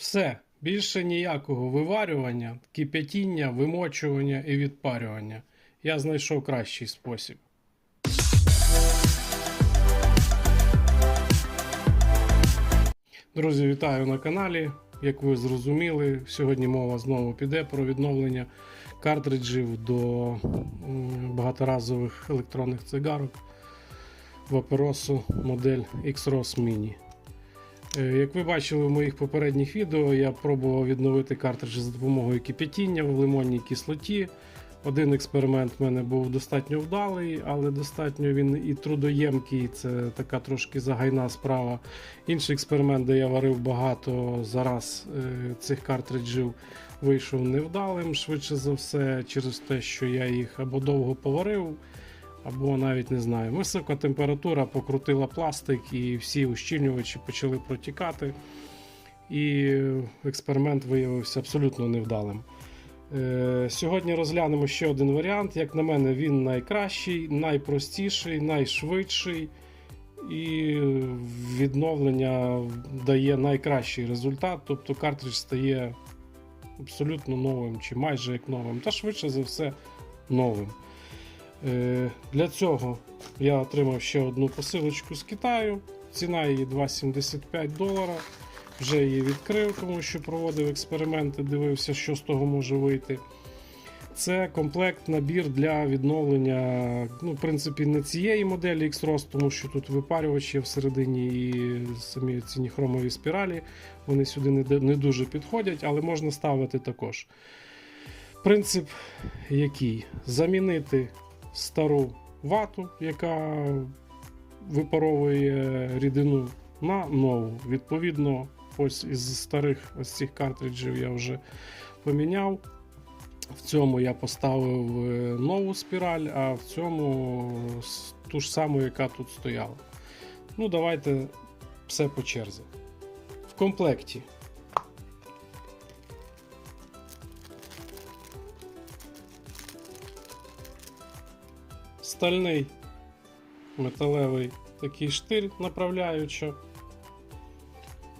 Все, більше ніякого виварювання, кип'ятіння, вимочування і відпарювання. Я знайшов кращий спосіб. Друзі, вітаю на каналі. Як ви зрозуміли, сьогодні мова знову піде про відновлення картриджів до багаторазових електронних цигарок Vaperosu модель X-Ros Mini. Е, Як ви бачили в моїх попередніх відео, я пробував відновити картриджі за допомогою кипятіння в лимонній кислоті. Один експеримент в мене був достатньо вдалий, але достатньо він і трудоємкий, це така трошки загайна справа. Інший експеримент, де я варив багато зараз е, цих картриджів, вийшов невдалим, швидше за все, через те, що я їх або довго поварив, або навіть не знаю. Висока температура покрутила пластик, і всі ущільнювачі почали протікати. І експеримент виявився абсолютно невдалим. Е, Сьогодні розглянемо ще один варіант. Як на мене, він найкращий, найпростіший, найшвидший. І відновлення дає найкращий результат. Тобто картридж стає абсолютно новим, чи майже як новим, та швидше за все новим. Е, Для цього я отримав ще одну посилочку з Китаю. Ціна її 2,75 долара. Вже її відкрив, тому що проводив експерименти, дивився, що з того може вийти. Це комплект набір для відновлення, ну, в принципі, не цієї моделі X-Ross, тому що тут випарювач є всередині і самі ці хромові спіралі. Вони сюди не дуже підходять, але можна ставити також. Принцип який? Замінити стару вату, яка випаровує рідину на нову. Відповідно, ось із старих ось цих картриджів я вже поміняв. В цьому я поставив е, нову спіраль, а в цьому ту ж саму, яка тут стояла. Ну, давайте все по черзі. В комплекті стальний металевий такий штиль направляюча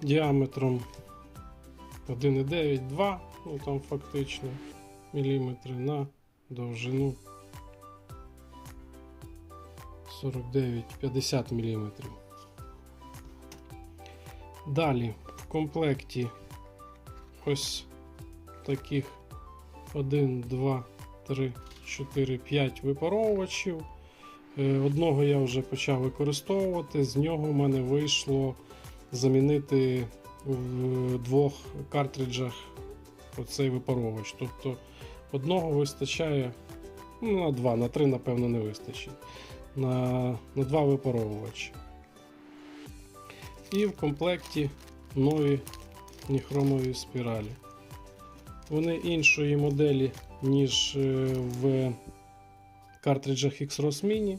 діаметром 1,9-2, ну там фактично міліметри на довжину 49-50 міліметрів. Далі в комплекті ось таких 1, 2, 3, 4, 5 випаровувачів. Е, Одного я вже почав використовувати, з нього в мене вийшло замінити в двох картриджах оцей випаровувач. Тобто одного вистачає ну, на два, на три, напевно, не вистачить. На, на два випаровувачі. І в комплекті нові ніхромові спіралі. Вони іншої моделі, ніж е, в картриджах X-Ros Mini.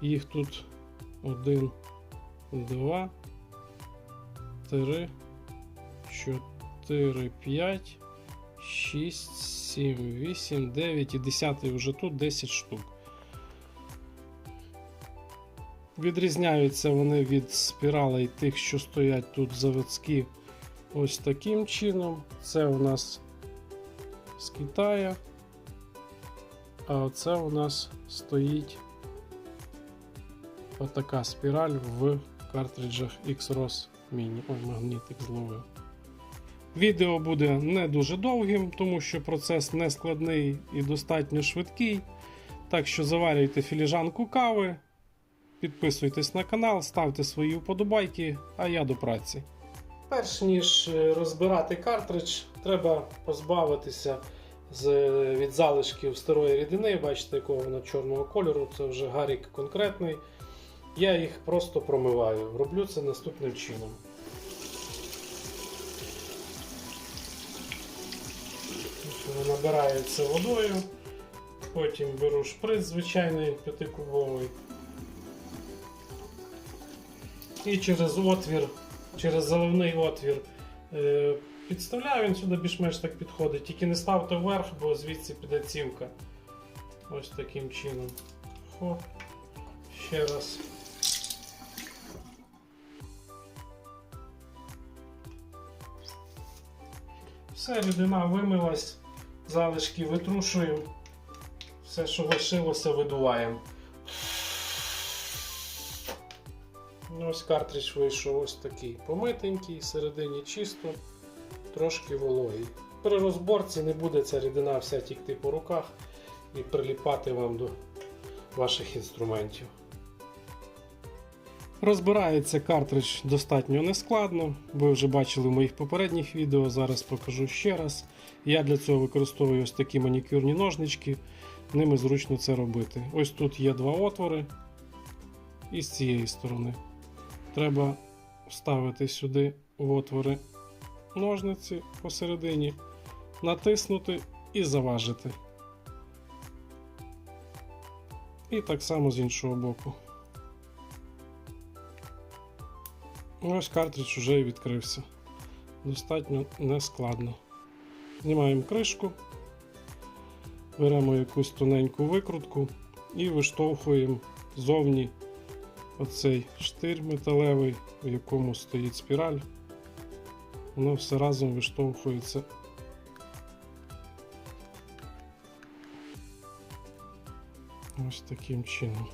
Їх тут 1, 2, 3, 4, 5, 6, 7, 8, 9 і 10 вже тут 10 штук. Відрізняються вони від спіралей тих, що стоять тут заводські ось таким чином. Це у нас з Китая. А оце у нас стоїть отака спіраль в картриджах X-Ros Mini. Ой, магнітик зловив. Відео буде не дуже довгим, тому що процес не складний і достатньо швидкий. Так що заварюйте філіжанку кави, підписуйтесь на канал, ставте свої вподобайки, а я до праці. Перш ніж е, розбирати картридж, треба позбавитися з, від залишків старої рідини. Бачите, якого воно чорного кольору, це вже гарік конкретний. Я їх просто промиваю. Роблю це наступним чином. Набирається водою. Потім беру шприц звичайний 5-кубовий. І через отвір, через заливний отвір е, підставляю, він сюди більш-менш так підходить. Тільки не ставте вверх, бо звідси піде цівка. Ось таким чином. Хоп. Ще раз. Все, рідина вимилась, залишки витрушуємо, все, що лишилося, видуваємо. Ось картридж вийшов ось такий помитенький, всередині чисто, трошки вологий. При розборці не буде ця рідина вся тікти по руках і приліпати вам до ваших інструментів. Розбирається картридж достатньо нескладно. Ви вже бачили в моїх попередніх відео, зараз покажу ще раз. Я для цього використовую ось такі манікюрні ножнички, ними зручно це робити. Ось тут є два отвори, і з цієї сторони. Треба вставити сюди в отвори ножниці посередині, натиснути і заважити. І так само з іншого боку. Ось картридж вже і відкрився. Достатньо нескладно. Знімаємо кришку, беремо якусь тоненьку викрутку і виштовхуємо зовні оцей штир металевий, в якому стоїть спіраль. Воно все разом виштовхується. Ось таким чином.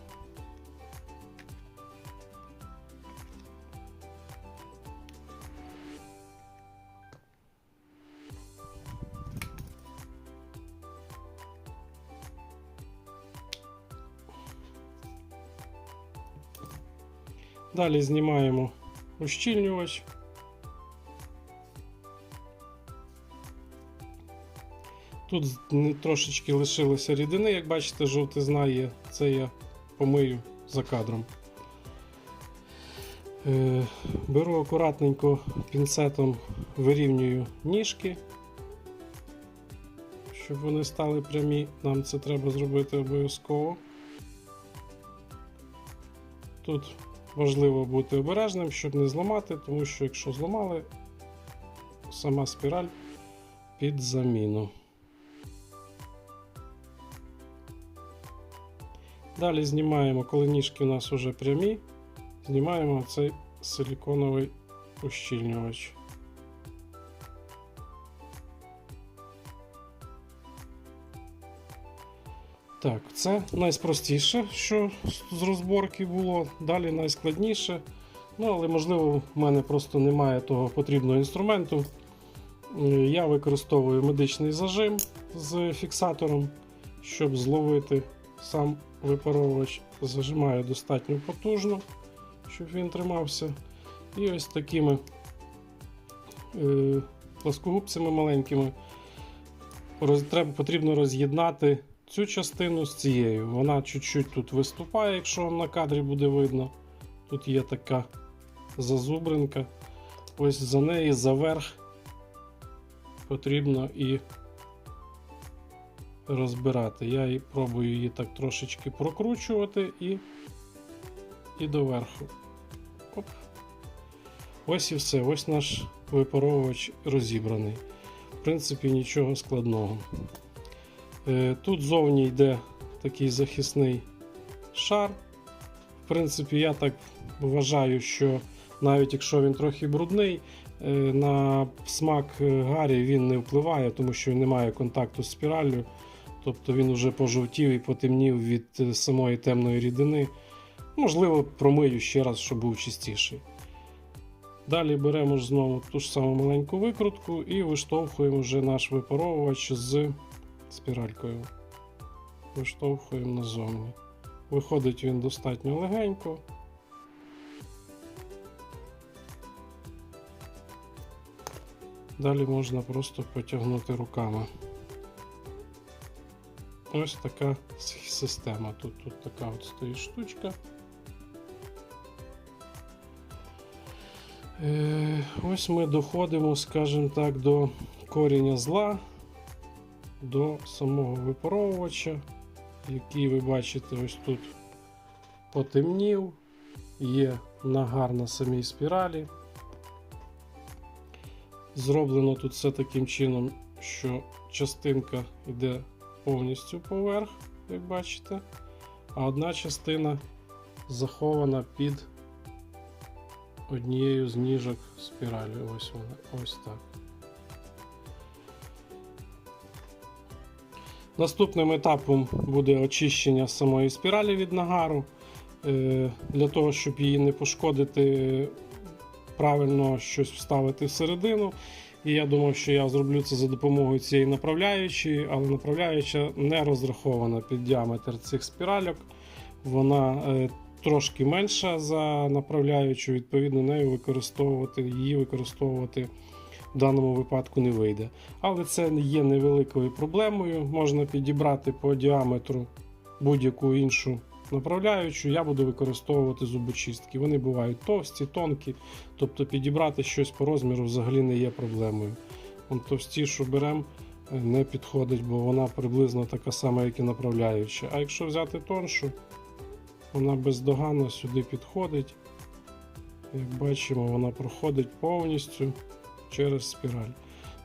Далі знімаємо ущільнювач. Тут трошечки лишилося рідини, як бачите, жовтизна є. Це я помию за кадром. Е, Беру акуратненько пінцетом, вирівнюю ніжки, щоб вони стали прямі. Нам це треба зробити обов'язково. Тут важливо бути обережним, щоб не зламати, тому що якщо зламали, сама спіраль під заміну. Далі знімаємо, коли ніжки у нас вже прямі, знімаємо цей силіконовий ущільнювач. Так, це найспростіше, що з розборки було. Далі найскладніше. Ну, але можливо, в мене просто немає того потрібного інструменту. Е, Я використовую медичний зажим з фіксатором, щоб зловити сам випаровувач. Зажимаю достатньо потужно, щоб він тримався. І ось такими е, плоскогубцями маленькими потрібно роз'єднати цю частину з цією. Вона чуть-чуть тут виступає, якщо вам на кадрі буде видно. Тут є така зазубринка. Ось за неї заверх потрібно і розбирати. Я і пробую її так трошечки прокручувати і, і доверху. Оп. Ось і все. Ось наш випаровувач розібраний. В принципі, нічого складного. Е, Тут зовні йде такий захисний шар. В принципі, я так вважаю, що навіть якщо він трохи брудний, е, на смак е, Гарі він не впливає, тому що він не має контакту з спіраллю. Тобто він вже пожовтів і потемнів від самої темної рідини. Можливо, промию ще раз, щоб був чистіший. Далі беремо знову ту ж саму маленьку викрутку і виштовхуємо вже наш випаровувач з спіралькою. Виштовхуємо назовні. Виходить він достатньо легенько. Далі можна просто потягнути руками. Ось така система. Тут, тут така от стоїть штучка. Е, ось ми доходимо, скажімо так, до коріння зла, до самого випаровувача, який ви бачите ось тут потемнів, є нагар на самій спіралі. Зроблено тут все таким чином, що частинка йде повністю поверх, як бачите, а одна частина захована під однією з ніжок спіралі. Ось вона, ось так. Наступним етапом буде очищення самої спіралі від нагару. Е, Для того, щоб її не пошкодити, правильно щось вставити всередину. І я думав, що я зроблю це за допомогою цієї направляючої, але направляюча не розрахована під діаметр цих спіральок. Вона е, трошки менша за направляючу, відповідно, нею використовувати, її використовувати в даному випадку не вийде. Але це є невеликою проблемою. Можна підібрати по діаметру будь-яку іншу направляючу. Я буду використовувати зубочистки. Вони бувають товсті, тонкі, тобто підібрати щось по розміру взагалі не є проблемою. Вон товстішу беремо, не підходить, бо вона приблизно така сама, як і направляюча. А якщо взяти тоншу, вона бездоганно сюди підходить. Як бачимо, вона проходить повністю через спіраль.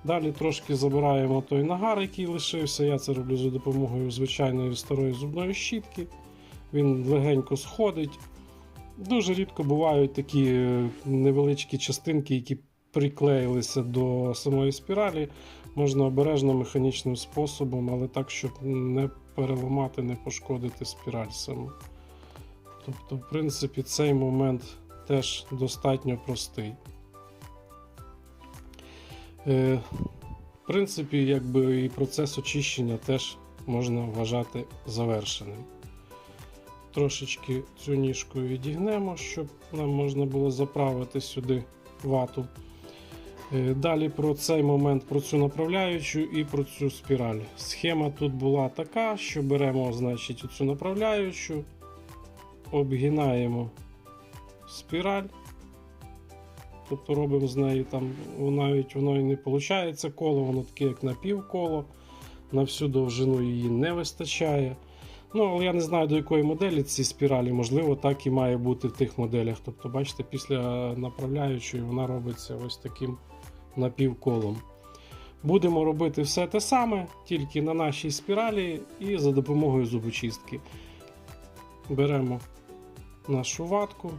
Далі трошки забираємо той нагар, який лишився. Я це роблю за допомогою звичайної старої зубної щітки. Він легенько сходить. Дуже рідко бувають такі е, невеличкі частинки, які приклеїлися до самої спіралі. Можна обережно механічним способом, але так, щоб не переламати, не пошкодити спіраль саму. Тобто, в принципі, цей момент теж достатньо простий. Е, В принципі, якби і процес очищення теж можна вважати завершеним. Трошечки цю ніжку відігнемо, щоб нам можна було заправити сюди вату. Е, Далі про цей момент, про цю направляючу і про цю спіраль. Схема тут була така, що беремо значить, цю направляючу, обгинаємо спіраль. Тобто робимо з неї там, навіть воно і не виходить коло, воно таке як напівколо. На всю довжину її не вистачає. Ну, але я не знаю до якої моделі ці спіралі, можливо, так і має бути в тих моделях. Тобто, бачите, після направляючої вона робиться ось таким напівколом. Будемо робити все те саме, тільки на нашій спіралі і за допомогою зубочистки. Беремо нашу ватку.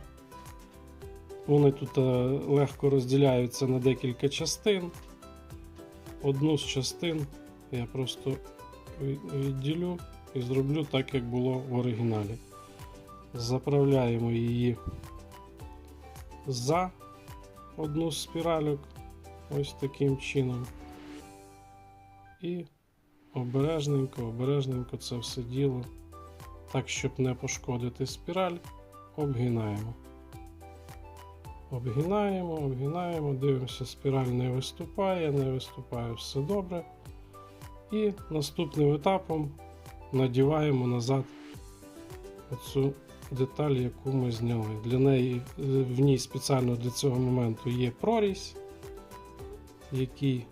Вони тут е, легко розділяються на декілька частин. Одну з частин я просто відділю і зроблю так, як було в оригіналі. Заправляємо її за одну з спіральок ось таким чином. І обережненько, обережненько це все діло, так, щоб не пошкодити спіраль, обгинаємо. Обгинаємо, обгинаємо, дивимося, спіраль не виступає, не виступає, все добре. І наступним етапом надіваємо назад оцю деталь, яку ми зняли. Для неї в ній спеціально для цього моменту є прорізь, який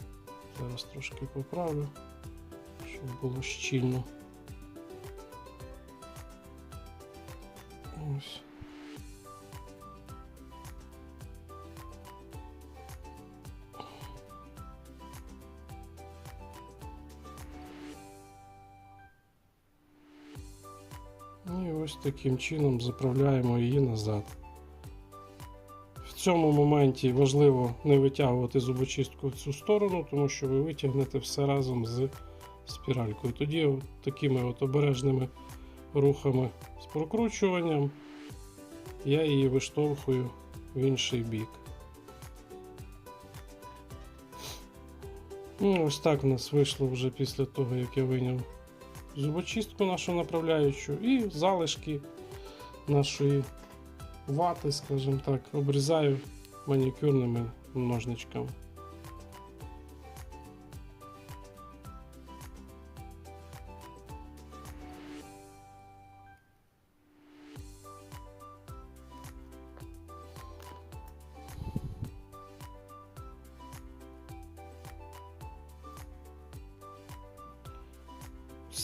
зараз трошки поправлю, щоб було щільно. Ось. Ось таким чином заправляємо її назад. В цьому моменті важливо не витягувати зубочистку в цю сторону, тому що ви витягнете все разом з спіралькою. Тоді от такими от обережними рухами з прокручуванням я її виштовхую в інший бік. Ну, ось так в нас вийшло вже після того, як я виняв зубочистку нашу направляючу і залишки нашої вати, скажімо так, обрізаю манікюрними ножничками.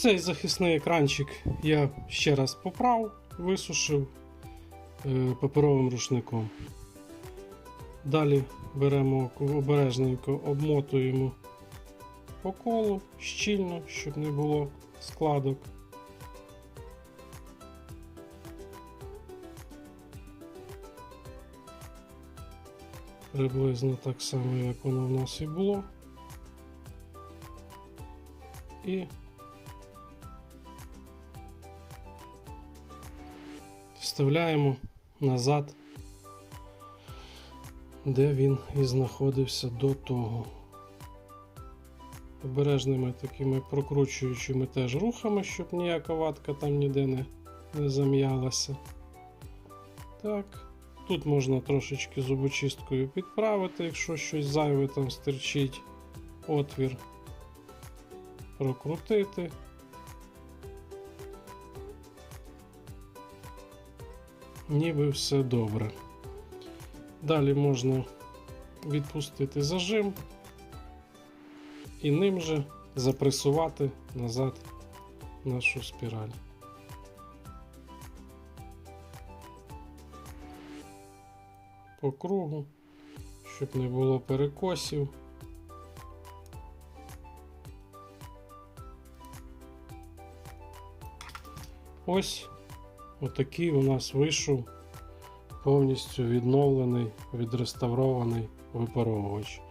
Цей захисний екранчик я ще раз поправ, висушив е, паперовим рушником. Далі беремо обережненько, обмотуємо по колу щільно, щоб не було складок. Приблизно так само, як воно в нас і було. І вставляємо назад, де він і знаходився до того. Обережними такими прокручуючими теж рухами, щоб ніяка ватка там ніде не, не зам'ялася. Так. Тут можна трошечки зубочисткою підправити, якщо щось зайве там стерчить, отвір прокрутити. Ніби все добре. Далі можна відпустити зажим і ним же запресувати назад нашу спіраль. По кругу, щоб не було перекосів. Ось отакий у нас вийшов повністю відновлений, відреставрований випаровувач.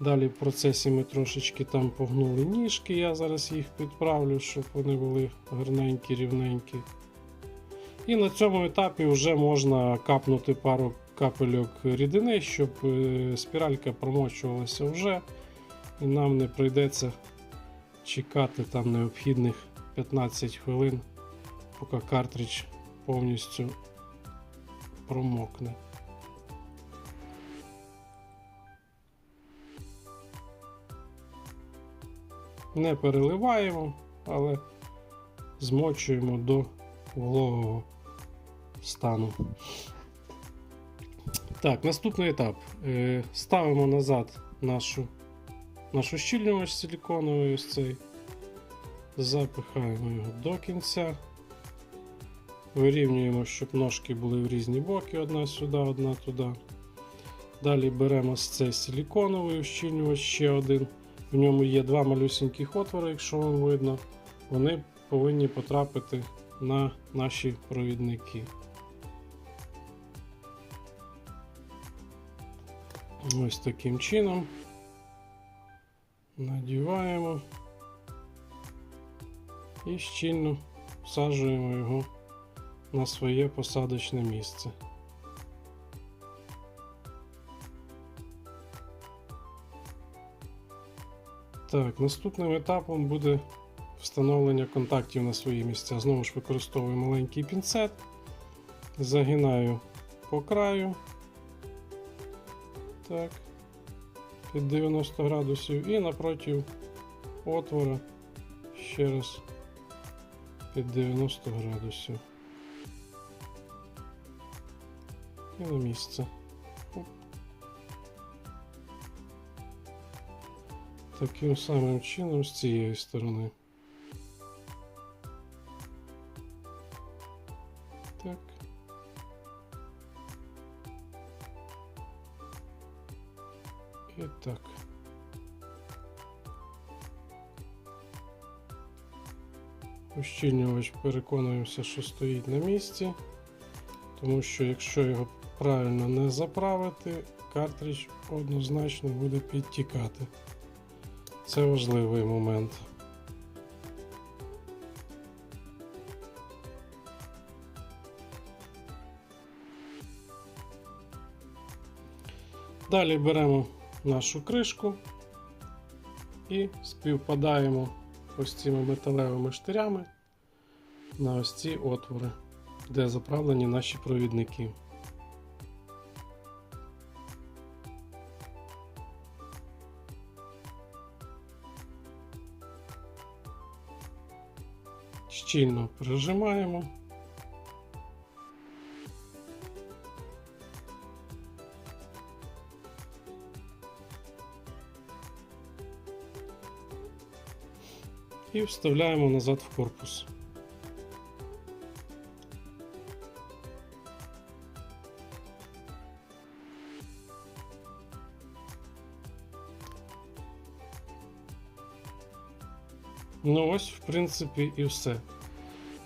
Далі в процесі ми трошечки там погнули ніжки, я зараз їх підправлю, щоб вони були гарненькі, рівненькі. І на цьому етапі вже можна капнути пару капельок рідини, щоб е, спіралька промочувалася вже, і нам не прийдеться чекати там необхідних 15 хвилин, поки картридж повністю промокне. Не переливаємо, але змочуємо до вологого стану. Так, наступний етап. Е, Ставимо назад нашу, наш ущільнювач силіконовий ось цей. Запихаємо його до кінця. Вирівнюємо, щоб ножки були в різні боки, одна сюди, одна туди. Далі беремо ось цей силіконовий ущільнювач, ще один. В ньому є два малюсеньких отвори, якщо вам видно. Вони повинні потрапити на наші провідники. Ось таким чином надіваємо і щільно всаджуємо його на своє посадочне місце. Так, наступним етапом буде встановлення контактів на свої місця. Знову ж використовую маленький пінцет, загинаю по краю. Так, під 90 градусів і напроти отвора ще раз під 90 градусів. І на місце. Таким самим чином з цієї сторони. Так. І так. Ущільнювач переконуємося, що стоїть на місці, тому що якщо його правильно не заправити, картридж однозначно буде підтікати. Це важливий момент. Далі беремо нашу кришку і співпадаємо ось цими металевими штирями на ось ці отвори, де заправлені наші провідники. Щільно прижимаємо. І вставляємо назад в корпус. Ну ось, в принципі, і все.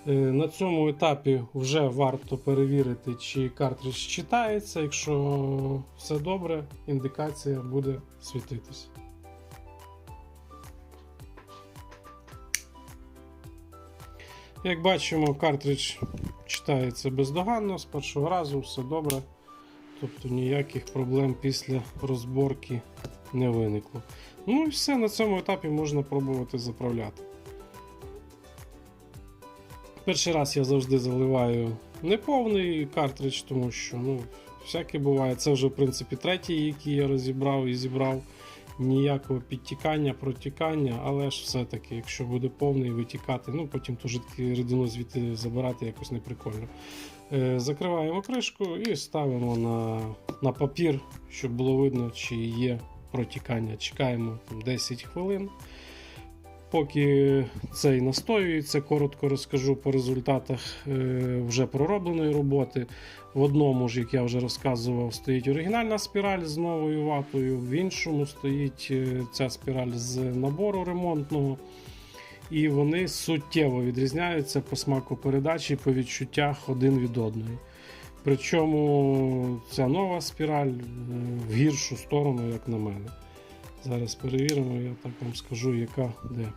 Е, На цьому етапі вже варто перевірити, чи картридж читається. Якщо все добре, індикація буде світитись. Як бачимо, картридж читається бездоганно з першого разу, все добре. Тобто ніяких проблем після розборки не виникло. Ну і все, на цьому етапі можна пробувати заправляти. Перший раз я завжди заливаю неповний картридж, тому що ну, всяке буває. Це вже, в принципі, третій, який я розібрав і зібрав. Ніякого підтікання, протікання, але ж все-таки, якщо буде повний витікати, ну потім ту жидку рідину звідти забирати якось неприкольно. Е, закриваємо кришку і ставимо на, на папір, щоб було видно, чи є протікання. Чекаємо 10 хвилин. Поки цей настоюється, коротко розкажу по результатах е, вже проробленої роботи. В одному ж, як я вже розказував, стоїть оригінальна спіраль з новою ватою, в іншому стоїть е, ця спіраль з набору ремонтного. І вони суттєво відрізняються по смаку передачі, по відчуттях один від одної. Причому ця нова спіраль е, в гіршу сторону, як на мене. Зараз перевіримо, я так вам скажу, яка де.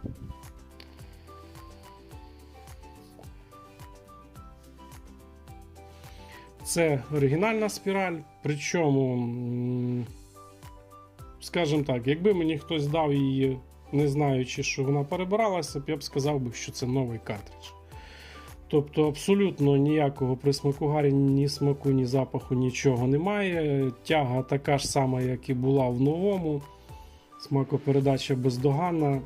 Це оригінальна спіраль, причому, скажімо так, якби мені хтось дав її, не знаючи, що вона перебиралася, я б сказав що це новий картридж. Тобто абсолютно ніякого присмаку гарі, ні смаку, ні запаху, нічого немає. Тяга така ж сама, як і була в новому. Смакопередача бездоганна.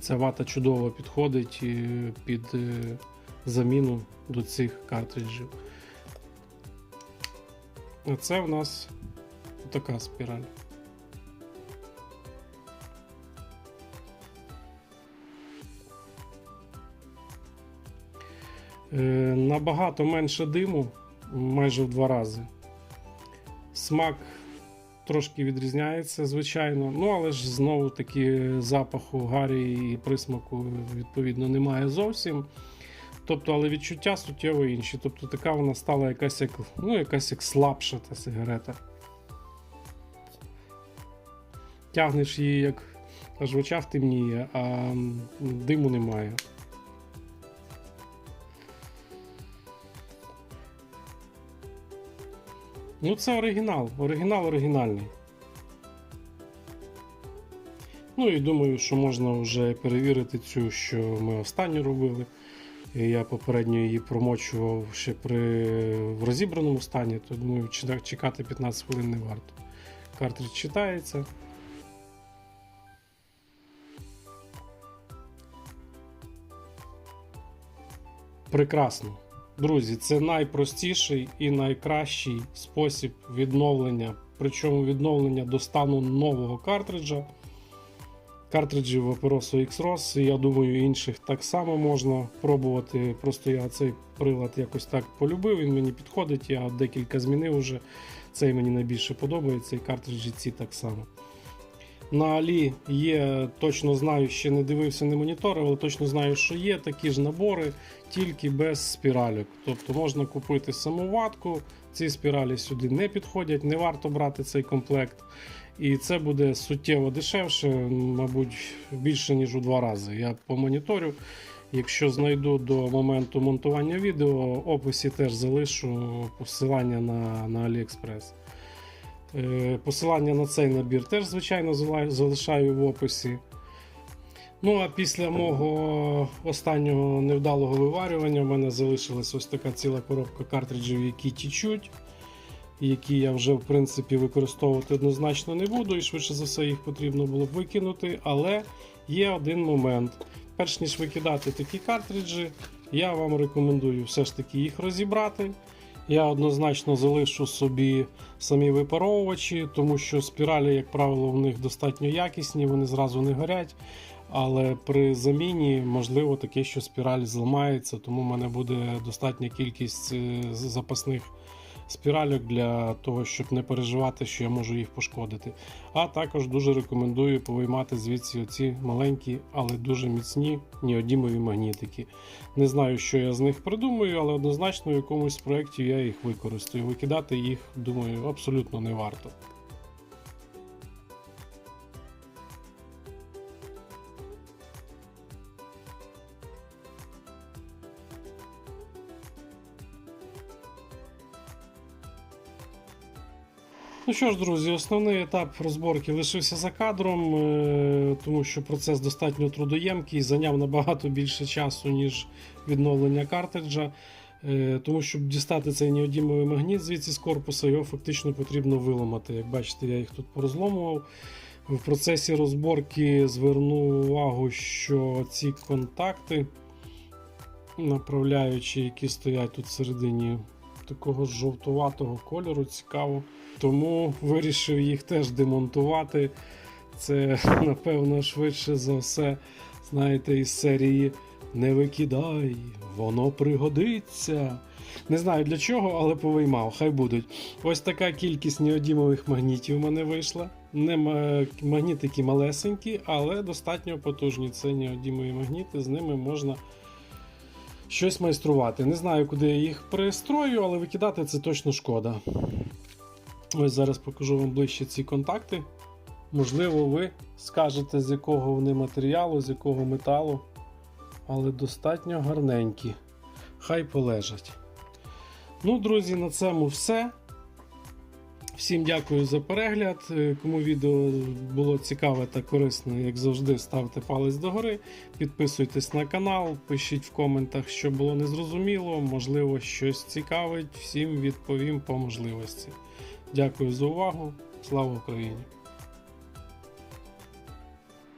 Ця вата чудово підходить е, під е, заміну до цих картриджів. А це в нас така спіраль. Е, Набагато менше диму, майже в два рази. Смак трошки відрізняється, звичайно. Ну, але ж знову таки запаху гарі і присмаку відповідно немає зовсім. Тобто, але відчуття суттєво інші. Тобто така вона стала якась як, ну, якась як слабша та сигарета. Тягнеш її, як аж в очах темніє, а диму немає. Ну, це оригінал. Оригінал оригінальний. Ну і думаю, що можна вже перевірити цю, що ми останню робили. Я попередньо її промочував ще при в розібраному стані, то думаю, чекати 15 хвилин не варто. Картридж читається. Прекрасно. Друзі, це найпростіший і найкращий спосіб відновлення, причому відновлення до стану нового картриджа. Картриджів Operoso X-ROS, і я думаю, інших так само можна пробувати. Просто я цей прилад якось так полюбив, він мені підходить, я декілька змінив уже. Цей мені найбільше подобається, і картриджі ці так само. На Алі є, точно знаю, ще не дивився, не моніторив, але точно знаю, що є такі ж набори, тільки без спіральок. Тобто можна купити саму ватку, ці спіралі сюди не підходять, не варто брати цей комплект. І це буде суттєво дешевше, мабуть, більше ніж у два рази. Я помоніторю. Якщо знайду до моменту монтування відео, в описі теж залишу посилання на, на AliExpress. Е, Посилання на цей набір теж, звичайно, залишаю в описі. Ну, а після мого останнього невдалого виварювання в мене залишилась ось така ціла коробка картриджів, які тічуть, які я вже в принципі використовувати однозначно не буду, і швидше за все їх потрібно було б викинути. Але є один момент. Перш ніж викидати такі картриджі, я вам рекомендую все ж таки їх розібрати. Я однозначно залишу собі самі випаровувачі, тому що спіралі, як правило, в них достатньо якісні, вони зразу не горять. Але при заміні можливо таке, що спіраль зламається, тому в мене буде достатня кількість е, запасних спіральок для того, щоб не переживати, що я можу їх пошкодити. А також дуже рекомендую повиймати звідси оці маленькі, але дуже міцні неодімові магнітики. Не знаю, що я з них придумаю, але однозначно в якомусь проєкті я їх використаю. Викидати їх, думаю, абсолютно не варто. Ну що ж, друзі, основний етап розборки лишився за кадром, е, тому що процес достатньо трудоємкий, зайняв набагато більше часу, ніж відновлення картриджа. Е, Тому щоб дістати цей неодімовий магніт звідси з корпуса, його фактично потрібно виламати. Як бачите, я їх тут порозломував. В процесі розборки звернув увагу, що ці контакти, направляючі, які стоять тут всередині такого жовтуватого кольору, цікаво. Тому вирішив їх теж демонтувати. Це, напевно, швидше за все, знаєте, із серії Не викидай, воно пригодиться. Не знаю для чого, але повиймав, хай будуть. Ось така кількість неодімових магнітів у мене вийшла. Не ма- магнітики малесенькі, але достатньо потужні. Це неодімові магніти, з ними можна щось майструвати. Не знаю, куди я їх пристрою, але викидати це точно шкода. Ось зараз покажу вам ближче ці контакти. Можливо, ви скажете, з якого вони матеріалу, з якого металу, але достатньо гарненькі. Хай полежать. Ну, друзі, на цьому все. Всім дякую за перегляд. Е, Кому відео було цікаве та корисне, як завжди, ставте палець догори, підписуйтесь на канал, пишіть в коментах, що було незрозуміло, можливо, щось цікавить. Всім відповім по можливості. Дякую за увагу. Слава Україні!